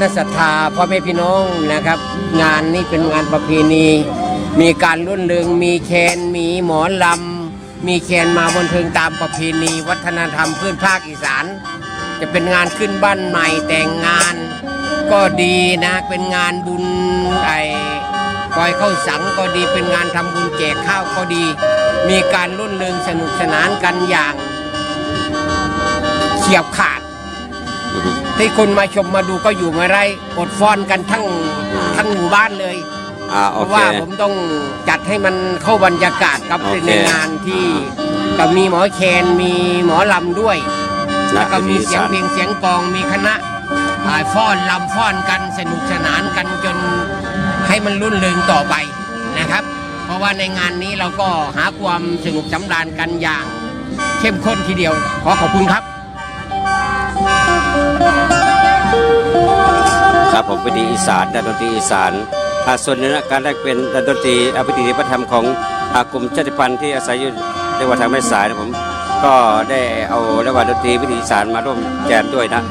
ณศรัทธาพ่อแม่พี่น้องนะครับ งานนี้เป็นงานประเพณี มีการรุ่นเรืองมีแคนมีหมอลำมีแคนมาบนเทิงตามประเพณี วัฒนธรรมพื้นภาคอีสาน จะเป็นงานขึ้นบ้านใหม่แต่งงานก็ดีนะเป็นงานบุญไอ้ปล่อยเข้าสังก็ดีเป็นงานทำบุญแจกข้าวก็ดี มีการรุ่นเรืองสนุกสนานกันอย่างเฉียบขาด ที่คนมาชมมาดูก็อยู่ไม่ไรอดฟ้อนกันทั้งทั้งหมู่บ้านเลยอ่าเพโอราะเค ว่าผมต้องจัดให้มันเข้าบรรยากาศกับโอเคในงานที่ก็มีหมอแคนมีหมอลำด้วยนะแล้วก็มีเสียงอีสานเพลงเสียงกลองมีคณะอ่าฟ้อนลำฟ้อนกันสนุกสนานกันจนให้มันรุ่นเรืองต่อไปนะครับ เพราะว่าในงานนี้เราก็หาความสนุกสำราญกันอย่าง เข้มข้นทีเดียวขอขอบคุณครับ ครับผมวิธีอีสานด้านดนตรีอีสานอาส่วนหนึ่งการแลกเป็นด้านดนตรีอภิธีวัฒนธรรมของกลุ่มชาติพันธุ์ที่อาศัยอยู่ในวัดทางแม่สายนะผมก็ได้เอาเรียกว่าดนตรีวิถีอีสานมาร่วมแจมด้วยนะ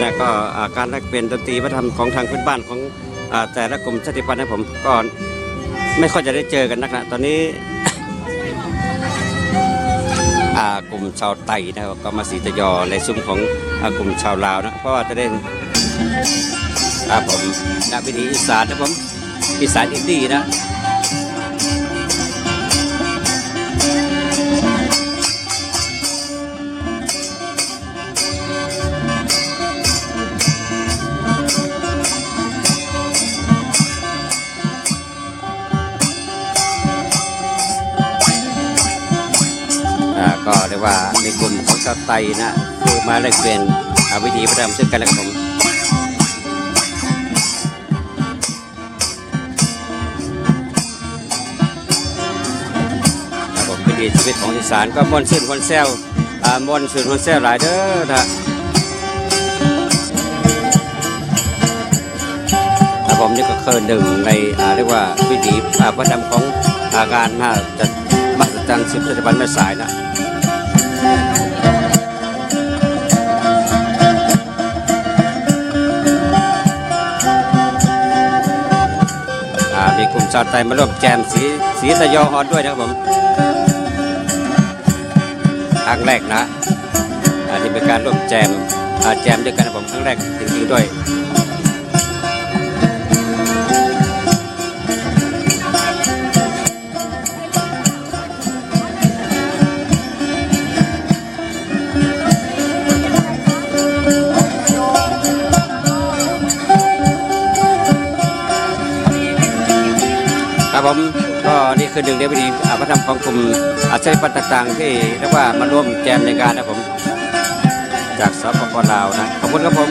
แล้วผมเนี่ยก็าการแลกเปลี่ยนดนตรีวัฒนธรรมของทางพื้นบ้านของอแต่ละกลุ่มชาติพันธุ์นะผมก็ไม่ค่อยจะได้เจอกันนักนะตอนนี้กลุ่มชาวไต่นะครับก็มาสีตะยอในซุ้มของอกลุ่มชาวลาวนะเพราะว่าจะเล่นอ่าผมนะวิธีอีสานนะผมอีสานอินดี้นะ ก็เรียกว่าในกลุ่มของชาวไตนะคือมาแลกเปลี่ยนวิธีวัฒนธรรมซึ่งกันและกันผมครับผมวิถีชีวิตของอีสานก็มวนซื่นคนแซวมวนซื่นคนแซวหลายเด้อนะครับผมนี่ก็คือหนึ่งในเรียกว่าวิถีอ่าวัฒนธรรมของอาการน่าจะ มหัศจรรย์สิบสถาบันแม่สายนะอ่ามีกลุ่มชาวไทยมาร่วมแจมสีสีตะยอฮอนด้วยนะครับผมครั้งแรกนะอ่าที่เป็นการร่วมแจมอ่าแจมด้วยกันนะผมครั้งแรกจริงๆด้วย ครับผมก็นี่คือหนึ่งในวิธีอาวัฒนธรรมของกลุ่มอาชีพต่างๆ ที่เรียกว่ามาร่วมแจมในงานนะผม จากสปปลาวนะขอบคุณครับผม